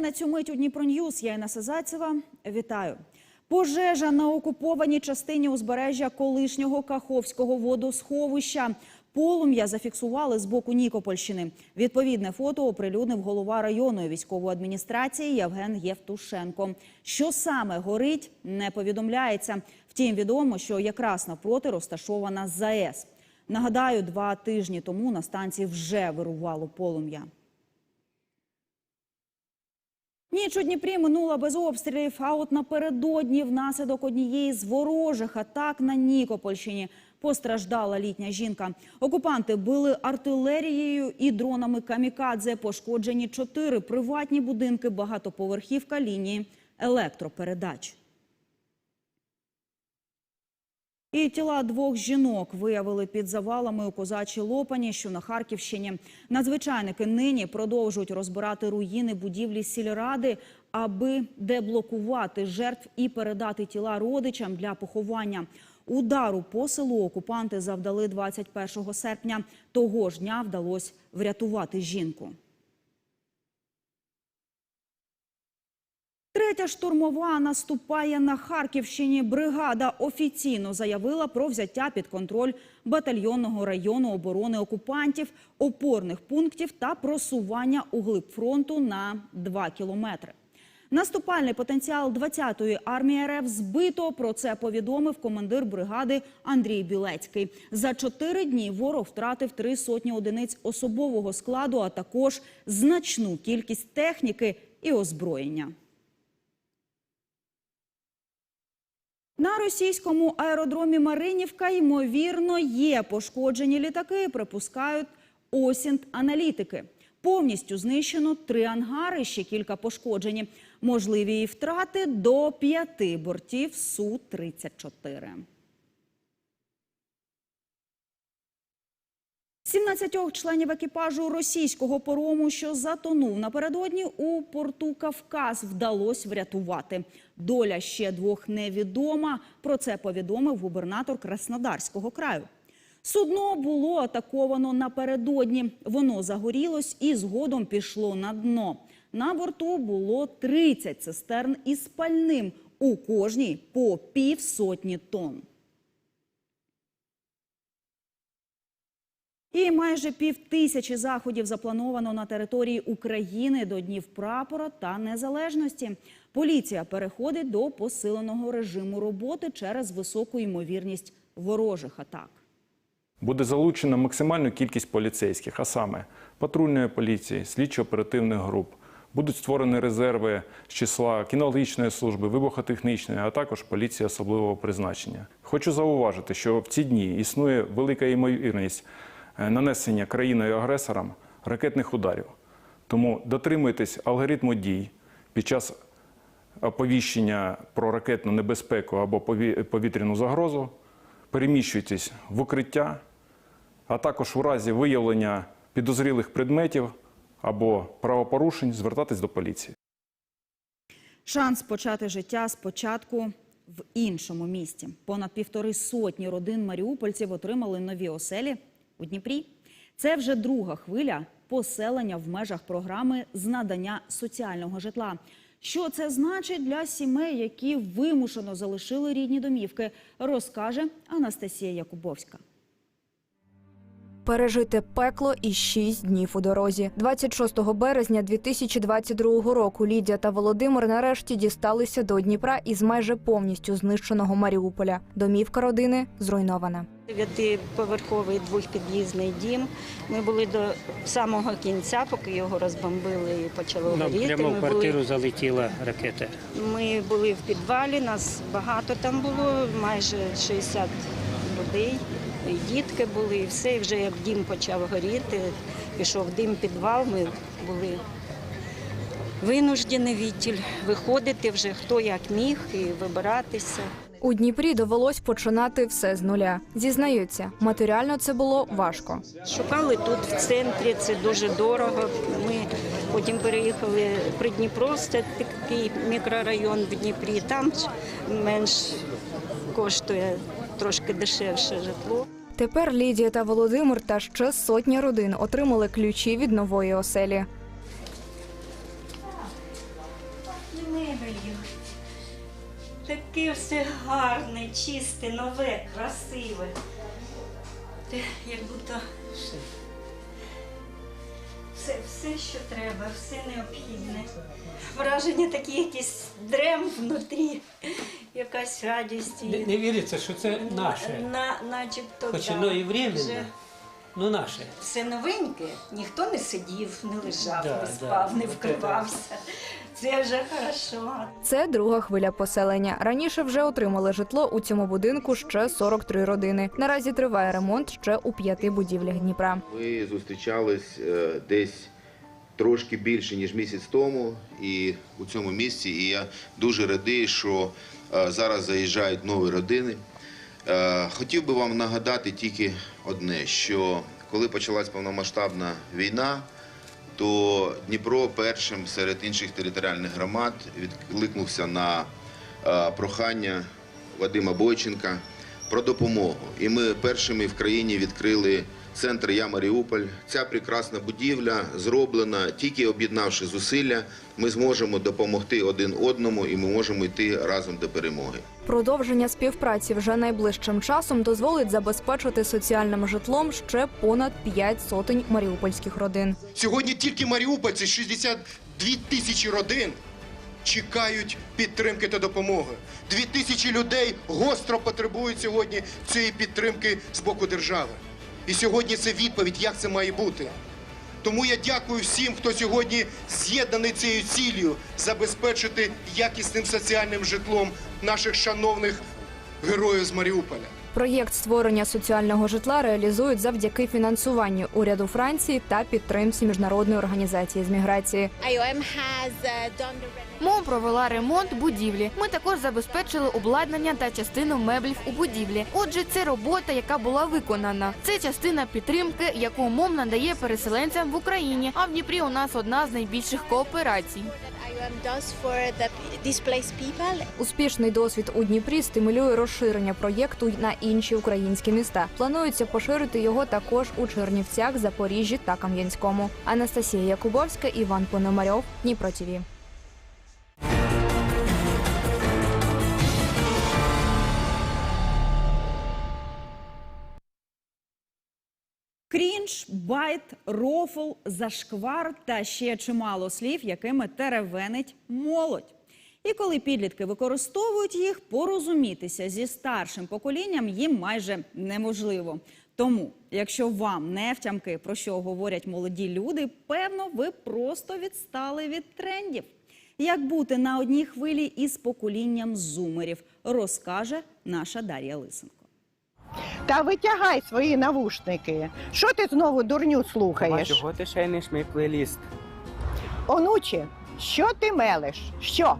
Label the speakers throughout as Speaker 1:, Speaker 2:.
Speaker 1: На цю мить у Дніпро Ньюс. Я Інна Сазайцева. Вітаю. Пожежа на окупованій частині узбережжя колишнього Каховського водосховища. Полум'я зафіксували з боку Нікопольщини. Відповідне фото оприлюднив голова районної військової адміністрації Євген Євтушенко. Що саме горить, не повідомляється. Втім, відомо, що якраз навпроти розташована ЗАЕС. Нагадаю, два тижні тому на станції вже вирувало полум'я. Ніч у Дніпрі минула без обстрілів, а от напередодні внаслідок однієї з ворожих атак на Нікопольщині постраждала літня жінка. Окупанти били артилерією і дронами камікадзе. Пошкоджені чотири приватні будинки, багатоповерхівка лінії електропередач. І тіла двох жінок виявили під завалами у козачій Лопані, що на Харківщині. Надзвичайники нині продовжують розбирати руїни будівлі сільради, аби деблокувати жертв і передати тіла родичам для поховання. Удару по селу окупанти завдали 21 серпня. Того ж дня вдалося врятувати жінку. Третя штурмова наступає на Харківщині. Бригада офіційно заявила про взяття під контроль батальйонного району оборони окупантів, опорних пунктів та просування у глиб фронту на 2 кілометри. Наступальний потенціал 20-ї армії РФ збито. Про це повідомив командир бригади Андрій Білецький. За чотири дні ворог втратив три сотні одиниць особового складу, а також значну кількість техніки і озброєння. На російському аеродромі Маринівка, ймовірно, є пошкоджені літаки, припускають Осінт-аналітики. Повністю знищено три ангари, ще кілька пошкоджені. Можливі і втрати до п'яти бортів Су-34. 17 членів екіпажу російського парому, що затонув напередодні у порту Кавказ, вдалося врятувати. Доля ще двох невідома. Про це повідомив губернатор Краснодарського краю. Судно було атаковано напередодні. Воно загорілось і згодом пішло на дно. На борту було 30 цистерн із пальним, у кожній по півсотні тонн. І майже пів тисячі заходів заплановано на території України до Днів прапора та незалежності. Поліція переходить до посиленого режиму роботи через високу ймовірність ворожих атак.
Speaker 2: Буде залучена максимальну кількість поліцейських, а саме патрульної поліції, слідчо-оперативних груп. Будуть створені резерви з числа кінологічної служби, вибухотехнічної, а також поліції особливого призначення. Хочу зауважити, що в ці дні існує велика ймовірність е, нанесення країною-агресором ракетних ударів. Тому дотримуйтесь алгоритму дій під час оповіщення про ракетну небезпеку або повітряну загрозу, переміщуйтесь в укриття, а також у разі виявлення підозрілих предметів або правопорушень звертатись до поліції.
Speaker 1: Шанс почати життя спочатку в іншому місті. Понад півтори сотні родин маріупольців отримали нові оселі у Дніпрі. Це вже друга хвиля поселення в межах програми з надання соціального житла. Що це значить для сімей, які вимушено залишили рідні домівки, розкаже Анастасія Якубовська.
Speaker 3: Пережити пекло і шість днів у дорозі. 26 березня 2022 року Лідія та Володимир нарешті дісталися до Дніпра із майже повністю знищеного Маріуполя. Домівка родини зруйнована.
Speaker 4: Дев'ятиповерховий двохпід'їзний дім. Ми були до самого кінця, поки його розбомбили і почало
Speaker 5: Нам
Speaker 4: горіти.
Speaker 5: прямо в квартиру
Speaker 4: були,
Speaker 5: залетіла ракета.
Speaker 4: ми були в підвалі, нас багато там було, майже 60 людей. І дітки були, і все. І вже як дім почав горіти, пішов дим підвал, ми були винуждені відтіль виходити вже хто як міг і вибиратися.
Speaker 3: У Дніпрі довелось починати все з нуля. Зізнаються, матеріально це було важко.
Speaker 4: Шукали тут в центрі, це дуже дорого. Ми потім переїхали при Дніпро, це такий мікрорайон в Дніпрі. Там менш коштує трошки дешевше житло.
Speaker 3: Тепер Лідія та Володимир та ще сотня родин отримали ключі від нової оселі.
Speaker 4: Таке все гарне, чисте, нове, красиве. Як будто все, все, що треба, все необхідне. Враження такі якісь дрем внутрі, якась радість.
Speaker 5: Не, не віриться, що це наше.
Speaker 4: На, начебто,
Speaker 5: Хоч
Speaker 4: да,
Speaker 5: воно і
Speaker 4: вже
Speaker 5: временно, ну наше.
Speaker 4: все новеньке, ніхто не сидів, не лежав,
Speaker 5: Да,
Speaker 4: не
Speaker 5: да,
Speaker 4: спав, не вкривався. Це вже хорошо.
Speaker 3: Це друга хвиля поселення. Раніше вже отримали житло у цьому будинку ще 43 родини. Наразі триває ремонт ще у п'яти будівлях Дніпра.
Speaker 6: Ми зустрічались е, десь трошки більше ніж місяць тому, і у цьому місці. І я дуже радий, що е, зараз заїжджають нові родини. Е, Хотів би вам нагадати тільки одне: що коли почалась повномасштабна війна, то Дніпро першим серед інших територіальних громад відкликнувся на е, прохання Вадима Бойченка про допомогу. І ми першими в країні відкрили центр Я Маріуполь. Ця прекрасна будівля зроблена тільки об'єднавши зусилля. Ми зможемо допомогти один одному і ми можемо йти разом до перемоги.
Speaker 3: Продовження співпраці вже найближчим часом дозволить забезпечити соціальним житлом ще понад 5 сотень маріупольських родин.
Speaker 7: Сьогодні тільки маріупольці 62 тисячі родин чекають підтримки та допомоги. Дві тисячі людей гостро потребують сьогодні цієї підтримки з боку держави. І сьогодні це відповідь, як це має бути. Тому я дякую всім, хто сьогодні з'єднаний цією ціллю забезпечити якісним соціальним житлом наших шановних героїв з Маріуполя.
Speaker 3: Проєкт створення соціального житла реалізують завдяки фінансуванню уряду Франції та підтримці міжнародної організації з міграції.
Speaker 8: Uh,
Speaker 9: МОМ провела ремонт будівлі. Ми також забезпечили обладнання та частину меблів у будівлі. Отже, це робота, яка була виконана. Це частина підтримки, яку МОМ надає переселенцям в Україні. А в Дніпрі у нас одна з найбільших кооперацій.
Speaker 3: Успішний досвід у Дніпрі стимулює розширення проєкту на інші українські міста. Планується поширити його також у Чернівцях, Запоріжжі та Кам'янському. Анастасія Якубовська, Іван Пономарьов, Дніпро ТІВІ.
Speaker 1: Крінж, байт, рофл, зашквар та ще чимало слів, якими теревенить молодь. І коли підлітки використовують їх, порозумітися зі старшим поколінням їм майже неможливо. Тому, якщо вам не втямки, про що говорять молоді люди, певно, ви просто відстали від трендів. Як бути на одній хвилі із поколінням зумерів, розкаже наша Дар'я Лисенко.
Speaker 10: Та витягай свої навушники. Що ти знову дурню слухаєш?
Speaker 11: чого ти шейниш мій плейліст?
Speaker 10: Онуче, що ти мелеш? Що?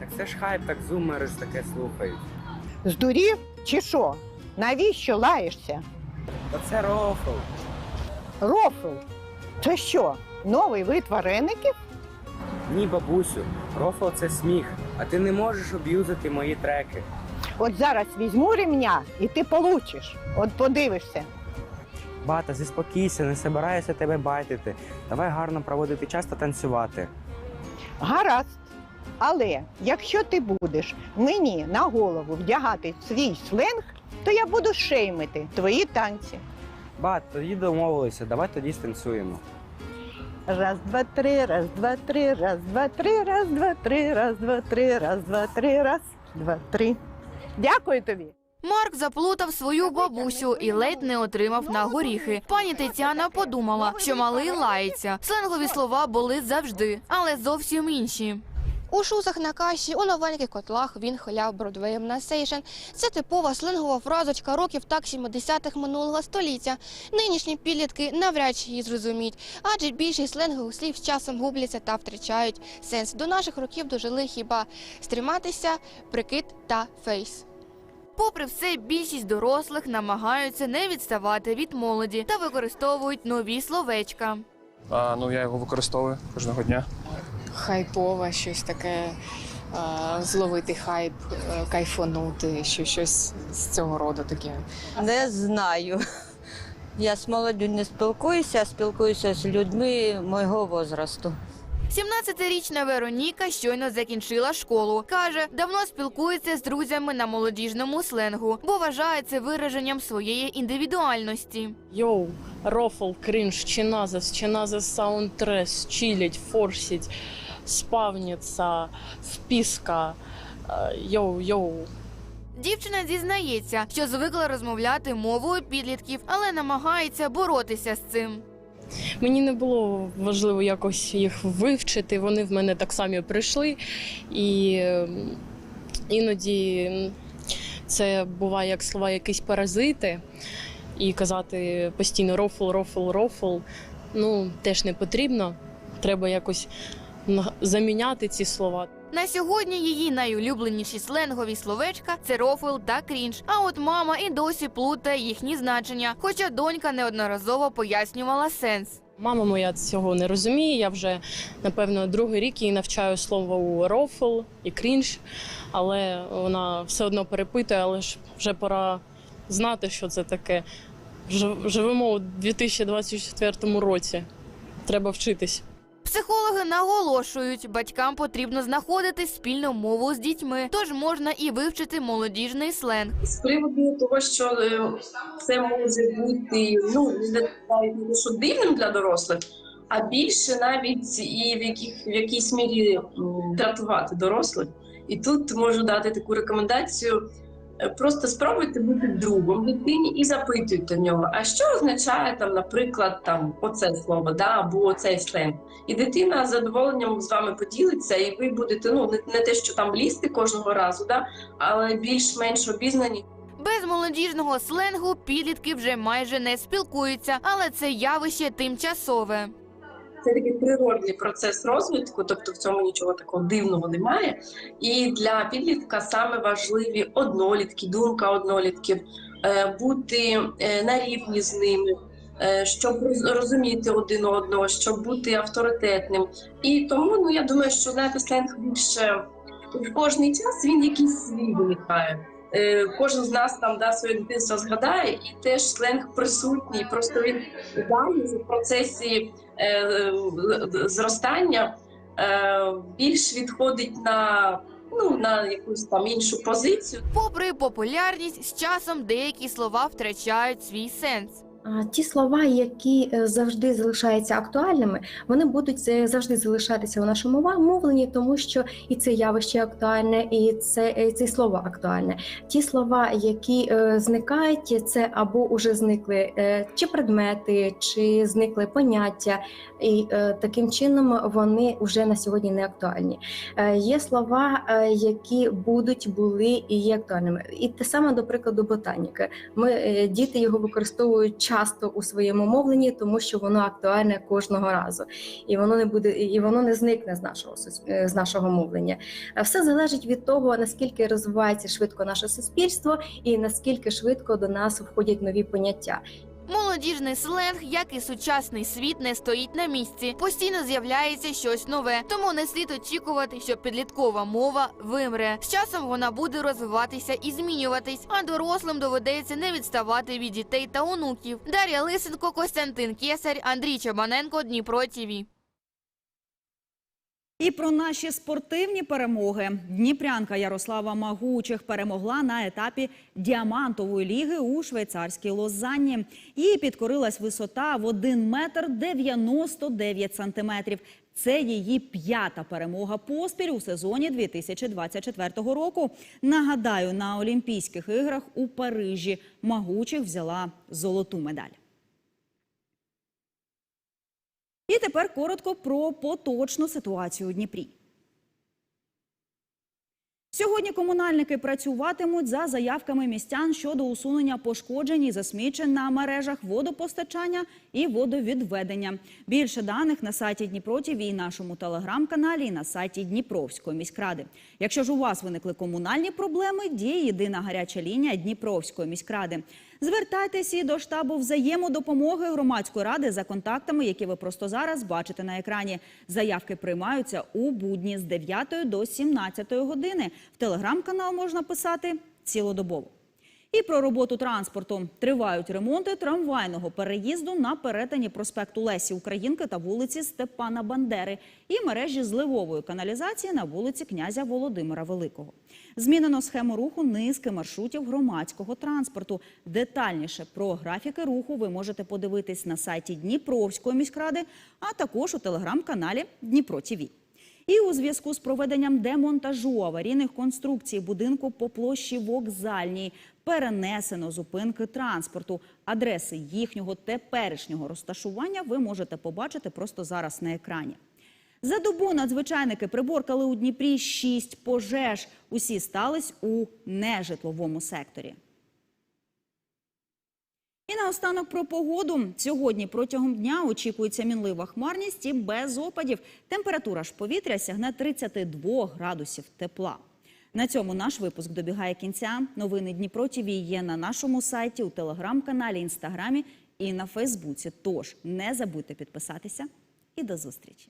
Speaker 11: Так це ж хайп, так зумери ж таке слухають.
Speaker 10: Здурів чи що? Навіщо лаєшся?
Speaker 11: Та це рофл.
Speaker 10: Рофл. Це що? Новий вид вареників?
Speaker 11: Ні, бабусю, рофл це сміх, а ти не можеш об'юзати мої треки.
Speaker 10: От зараз візьму ремня і ти получиш. От подивишся.
Speaker 11: Бата, заспокійся, не собираюся тебе байтити. Давай гарно проводити час та танцювати.
Speaker 10: Гаразд. Але якщо ти будеш мені на голову вдягати свій сленг, то я буду шеймити твої танці.
Speaker 11: Бат, тоді домовилися, давай тоді станцюємо.
Speaker 10: Раз, два, три, раз, два, три, раз, два, три, раз, два, три, раз, два, три, раз, два, три, раз, два, три. Дякую тобі.
Speaker 9: Марк заплутав свою бабусю і ледь не отримав на горіхи. Пані Тетяна подумала, що малий лається. Сленгові слова були завжди, але зовсім інші.
Speaker 8: У шузах на каші, у новеньких котлах він хиляв бродвеєм на сейшн. Це типова сленгова фразочка років так 70-х минулого століття. Нинішні підлітки навряд чи її зрозуміють, адже більшість сленгових слів з часом губляться та втрачають сенс. До наших років дожили хіба стриматися, прикид та фейс.
Speaker 9: Попри все, більшість дорослих намагаються не відставати від молоді та використовують нові словечка.
Speaker 12: А, ну я його використовую кожного дня.
Speaker 13: хайпове, щось таке, зловити хайп, е, кайфанути, що щось з цього роду таке.
Speaker 4: Не знаю. Я з молоддю не спілкуюся, а спілкуюся з людьми мого возрасту.
Speaker 9: 17-річна Вероніка щойно закінчила школу. Каже, давно спілкується з друзями на молодіжному сленгу, бо вважає це вираженнем своєї індивідуальності.
Speaker 14: Йоу, рофл, кринж, чиназис, чиназис саундтрес, чилить, форсить, спавниться, вписка, е, йоу, йоу.
Speaker 9: Дівчина зізнається, що звикла розмовляти мовою підлітків, але намагається боротися з цим.
Speaker 14: Мені не було важливо якось їх вивчити. Вони в мене так самі прийшли, і е, іноді це буває як слова якісь паразити, і казати постійно рофл, рофл, рофл. Ну теж не потрібно. Треба якось заміняти ці слова.
Speaker 9: На сьогодні її найулюбленіші сленгові словечка це рофл та крінж. А от мама і досі плутає їхні значення, хоча донька неодноразово пояснювала сенс.
Speaker 14: Мама моя цього не розуміє. Я вже напевно другий рік її навчаю слово рофл і крінж, але вона все одно перепитує, але ж вже пора знати, що це таке. Жив- Живемо у 2024 році. Треба вчитись.
Speaker 9: Психологи наголошують, батькам потрібно знаходити спільну мову з дітьми, тож можна і вивчити молодіжний сленг.
Speaker 15: з приводу того, що це може бути ну не що дивним для дорослих, а більше навіть і в яких в якійсь мірі дратувати дорослих. І тут можу дати таку рекомендацію. Просто спробуйте бути другом дитині і запитуйте нього, а що означає там, наприклад, там оце слово, да, або оцей сленг. І дитина з задоволенням з вами поділиться, і ви будете ну не те, що там лізти кожного разу, да, але більш-менш обізнані.
Speaker 9: Без молодіжного сленгу підлітки вже майже не спілкуються, але це явище тимчасове.
Speaker 15: Це такий природний процес розвитку, тобто в цьому нічого такого дивного немає. І для підлітка саме важливі однолітки, думка однолітків, е, бути е, на рівні з ними, е, щоб розуміти один одного, щоб бути авторитетним. І тому ну я думаю, що знаєте, сленг більше в кожний час він якийсь свій виникає. Е, Кожен з нас там да, своє дитинство згадає, і теж сленг присутній. Просто він далі в процесі е, е, зростання е, більш відходить на, ну, на якусь там іншу позицію.
Speaker 9: Попри популярність, з часом деякі слова втрачають свій сенс.
Speaker 16: Ті слова, які е, завжди залишаються актуальними, вони будуть е, завжди залишатися у нашому мовленні, тому що і це явище актуальне, і це і це слово актуальне. Ті слова, які е, зникають, це або уже зникли е, чи предмети, чи зникли поняття, і е, таким чином вони вже на сьогодні не актуальні. Е, Є слова, е, які будуть були і є актуальними. І те саме до прикладу ботаніки. Ми е, діти його використовують часто у своєму мовленні, тому що воно актуальне кожного разу, і воно не буде, і воно не зникне з нашого з нашого мовлення. Все залежить від того, наскільки розвивається швидко наше суспільство, і наскільки швидко до нас входять нові поняття.
Speaker 9: Молодіжний сленг, як і сучасний світ, не стоїть на місці. Постійно з'являється щось нове, тому не слід очікувати, що підліткова мова вимре. З часом вона буде розвиватися і змінюватись, а дорослим доведеться не відставати від дітей та онуків. Дар'я Лисенко, Костянтин Кесарь, Андрій Чабаненко, Дніпро ТІВІ.
Speaker 1: І про наші спортивні перемоги. Дніпрянка Ярослава Магучих перемогла на етапі діамантової ліги у швейцарській Лозанні. Їй підкорилась висота в 1 метр 99 сантиметрів. Це її п'ята перемога поспіль у сезоні 2024 року. Нагадаю, на Олімпійських іграх у Парижі Магучих взяла золоту медаль. І тепер коротко про поточну ситуацію у Дніпрі. Сьогодні комунальники працюватимуть за заявками містян щодо усунення пошкоджень і засмічень на мережах водопостачання і водовідведення. Більше даних на сайті Дніпро ТІВІ і нашому телеграм-каналі і на сайті Дніпровської міськради. Якщо ж у вас виникли комунальні проблеми, діє єдина гаряча лінія Дніпровської міськради. Звертайтеся і до штабу взаємодопомоги громадської ради за контактами, які ви просто зараз бачите на екрані. Заявки приймаються у будні з 9 до 17 години. В телеграм-канал можна писати цілодобово. І про роботу транспорту тривають ремонти трамвайного переїзду на перетині проспекту Лесі Українки та вулиці Степана Бандери і мережі зливової каналізації на вулиці князя Володимира Великого. Змінено схему руху низки маршрутів громадського транспорту. Детальніше про графіки руху ви можете подивитись на сайті Дніпровської міськради, а також у телеграм-каналі Дніпро ТІВІ. І у зв'язку з проведенням демонтажу аварійних конструкцій будинку по площі Вокзальній перенесено зупинки транспорту. Адреси їхнього теперішнього розташування ви можете побачити просто зараз на екрані. За добу надзвичайники приборкали у Дніпрі шість пожеж. Усі стались у нежитловому секторі. І наостанок про погоду. Сьогодні протягом дня очікується мінлива хмарність і без опадів. Температура ж повітря сягне 32 градусів тепла. На цьому наш випуск добігає кінця. Новини Дніпро ТІВІ є на нашому сайті, у телеграм-каналі, інстаграмі і на Фейсбуці. Тож не забудьте підписатися і до зустрічі.